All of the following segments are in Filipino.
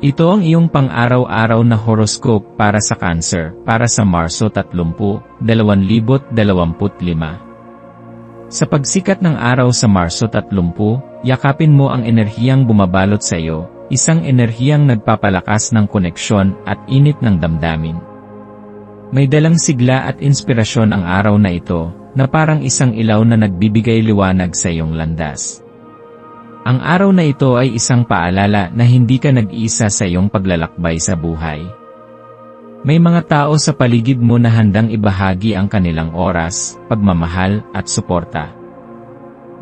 Ito ang iyong pang-araw-araw na horoscope para sa Cancer, para sa Marso 30, 2025. Sa pagsikat ng araw sa Marso 30, yakapin mo ang enerhiyang bumabalot sa iyo, isang enerhiyang nagpapalakas ng koneksyon at init ng damdamin. May dalang sigla at inspirasyon ang araw na ito, na parang isang ilaw na nagbibigay liwanag sa iyong landas. Ang araw na ito ay isang paalala na hindi ka nag-iisa sa iyong paglalakbay sa buhay. May mga tao sa paligid mo na handang ibahagi ang kanilang oras, pagmamahal, at suporta.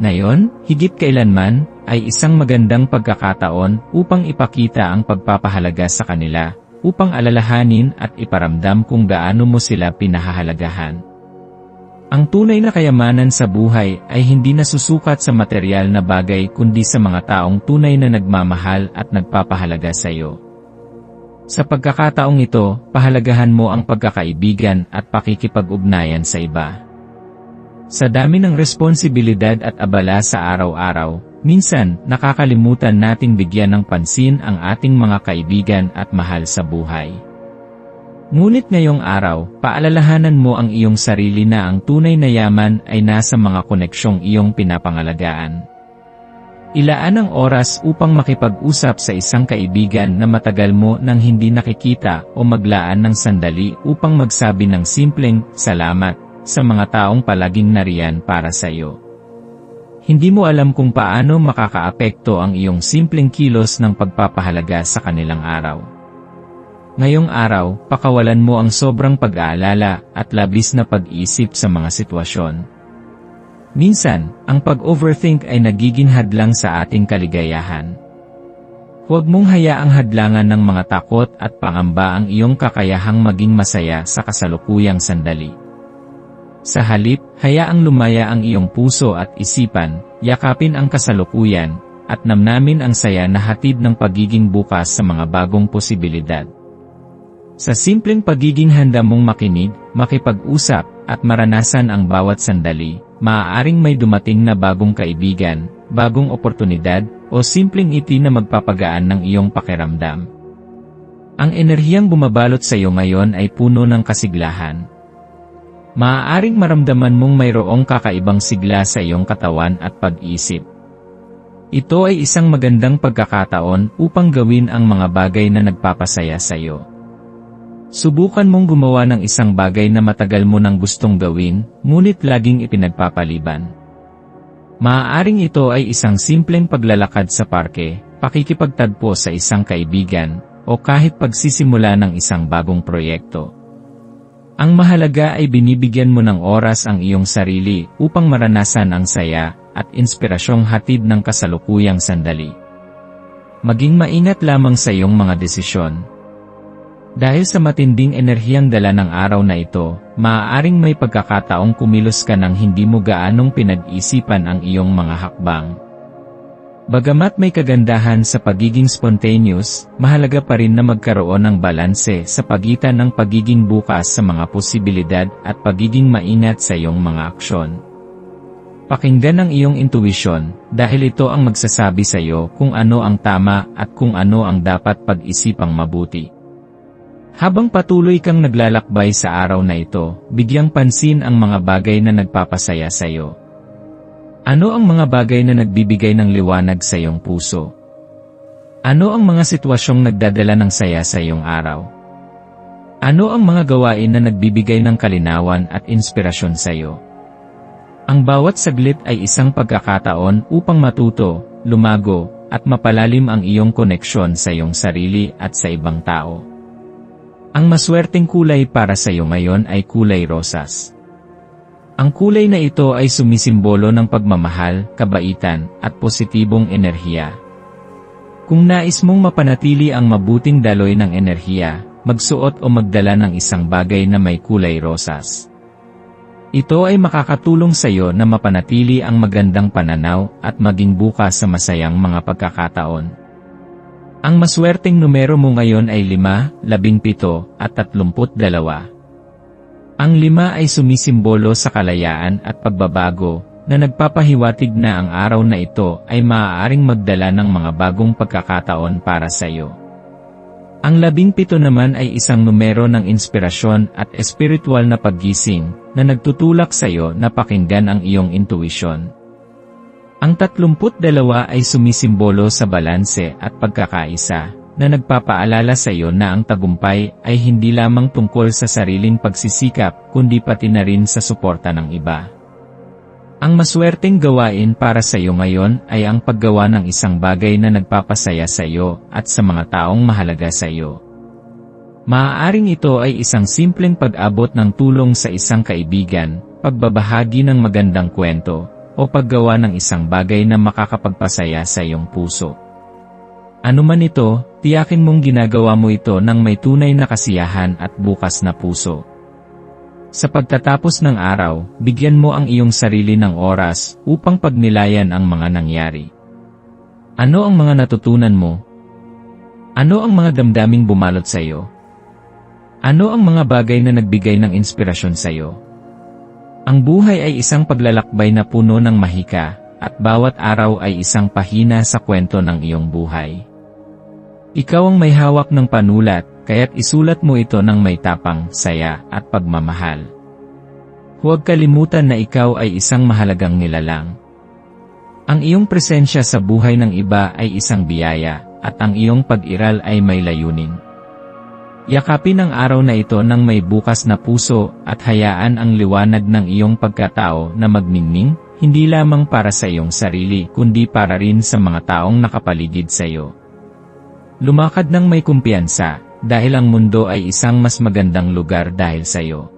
Ngayon, higit kailanman, ay isang magandang pagkakataon upang ipakita ang pagpapahalaga sa kanila, upang alalahanin at iparamdam kung gaano mo sila pinahahalagahan. Ang tunay na kayamanan sa buhay ay hindi nasusukat sa material na bagay kundi sa mga taong tunay na nagmamahal at nagpapahalaga sa iyo. Sa pagkakataong ito, pahalagahan mo ang pagkakaibigan at pakikipag-ugnayan sa iba. Sa dami ng responsibilidad at abala sa araw-araw, minsan nakakalimutan nating bigyan ng pansin ang ating mga kaibigan at mahal sa buhay. Ngunit ngayong araw, paalalahanan mo ang iyong sarili na ang tunay na yaman ay nasa mga koneksyong iyong pinapangalagaan. Ilaan ang oras upang makipag-usap sa isang kaibigan na matagal mo nang hindi nakikita o maglaan ng sandali upang magsabi ng simpleng salamat sa mga taong palaging nariyan para sa iyo. Hindi mo alam kung paano makakaapekto ang iyong simpleng kilos ng pagpapahalaga sa kanilang araw. Ngayong araw, pakawalan mo ang sobrang pag-aalala at labis na pag-isip sa mga sitwasyon. Minsan, ang pag-overthink ay nagiging hadlang sa ating kaligayahan. Huwag mong hayaang hadlangan ng mga takot at pangamba ang iyong kakayahang maging masaya sa kasalukuyang sandali. Sa halip, hayaang lumaya ang iyong puso at isipan, yakapin ang kasalukuyan, at namnamin ang saya na hatid ng pagiging bukas sa mga bagong posibilidad. Sa simpleng pagiging handa mong makinig, makipag-usap, at maranasan ang bawat sandali, maaaring may dumating na bagong kaibigan, bagong oportunidad, o simpleng iti na magpapagaan ng iyong pakiramdam. Ang enerhiyang bumabalot sa iyo ngayon ay puno ng kasiglahan. Maaaring maramdaman mong mayroong kakaibang sigla sa iyong katawan at pag-isip. Ito ay isang magandang pagkakataon upang gawin ang mga bagay na nagpapasaya sa iyo. Subukan mong gumawa ng isang bagay na matagal mo nang gustong gawin, ngunit laging ipinagpapaliban. Maaaring ito ay isang simpleng paglalakad sa parke, pakikipagtagpo sa isang kaibigan, o kahit pagsisimula ng isang bagong proyekto. Ang mahalaga ay binibigyan mo ng oras ang iyong sarili upang maranasan ang saya at inspirasyong hatid ng kasalukuyang sandali. Maging maingat lamang sa iyong mga desisyon, dahil sa matinding enerhiyang dala ng araw na ito, maaaring may pagkakataong kumilos ka ng hindi mo gaanong pinag-isipan ang iyong mga hakbang. Bagamat may kagandahan sa pagiging spontaneous, mahalaga pa rin na magkaroon ng balanse sa pagitan ng pagiging bukas sa mga posibilidad at pagiging maingat sa iyong mga aksyon. Pakinggan ang iyong intuition, dahil ito ang magsasabi sa iyo kung ano ang tama at kung ano ang dapat pag-isipang mabuti. Habang patuloy kang naglalakbay sa araw na ito, bigyang pansin ang mga bagay na nagpapasaya sa iyo. Ano ang mga bagay na nagbibigay ng liwanag sa iyong puso? Ano ang mga sitwasyong nagdadala ng saya sa iyong araw? Ano ang mga gawain na nagbibigay ng kalinawan at inspirasyon sa iyo? Ang bawat saglit ay isang pagkakataon upang matuto, lumago, at mapalalim ang iyong koneksyon sa iyong sarili at sa ibang tao. Ang maswerteng kulay para sa iyo ngayon ay kulay rosas. Ang kulay na ito ay sumisimbolo ng pagmamahal, kabaitan, at positibong enerhiya. Kung nais mong mapanatili ang mabuting daloy ng enerhiya, magsuot o magdala ng isang bagay na may kulay rosas. Ito ay makakatulong sa iyo na mapanatili ang magandang pananaw at maging bukas sa masayang mga pagkakataon. Ang maswerteng numero mo ngayon ay 5, 17 at 32. Ang lima ay sumisimbolo sa kalayaan at pagbabago, na nagpapahiwatig na ang araw na ito ay maaaring magdala ng mga bagong pagkakataon para sa iyo. Ang labing pito naman ay isang numero ng inspirasyon at espiritual na paggising, na nagtutulak sa iyo na pakinggan ang iyong intuition. Ang tatlumput dalawa ay sumisimbolo sa balanse at pagkakaisa, na nagpapaalala sa iyo na ang tagumpay ay hindi lamang tungkol sa sariling pagsisikap kundi pati na rin sa suporta ng iba. Ang maswerteng gawain para sa iyo ngayon ay ang paggawa ng isang bagay na nagpapasaya sa iyo at sa mga taong mahalaga sa iyo. Maaaring ito ay isang simpleng pag-abot ng tulong sa isang kaibigan, pagbabahagi ng magandang kwento, o paggawa ng isang bagay na makakapagpasaya sa iyong puso. Ano man ito, tiyakin mong ginagawa mo ito ng may tunay na kasiyahan at bukas na puso. Sa pagtatapos ng araw, bigyan mo ang iyong sarili ng oras upang pagnilayan ang mga nangyari. Ano ang mga natutunan mo? Ano ang mga damdaming bumalot sa iyo? Ano ang mga bagay na nagbigay ng inspirasyon sa iyo? Ang buhay ay isang paglalakbay na puno ng mahika, at bawat araw ay isang pahina sa kwento ng iyong buhay. Ikaw ang may hawak ng panulat, kaya't isulat mo ito ng may tapang, saya, at pagmamahal. Huwag kalimutan na ikaw ay isang mahalagang nilalang. Ang iyong presensya sa buhay ng iba ay isang biyaya, at ang iyong pag-iral ay may layunin. Yakapin ang araw na ito ng may bukas na puso at hayaan ang liwanag ng iyong pagkatao na magningning, hindi lamang para sa iyong sarili kundi para rin sa mga taong nakapaligid sa iyo. Lumakad ng may kumpiyansa, dahil ang mundo ay isang mas magandang lugar dahil sa iyo.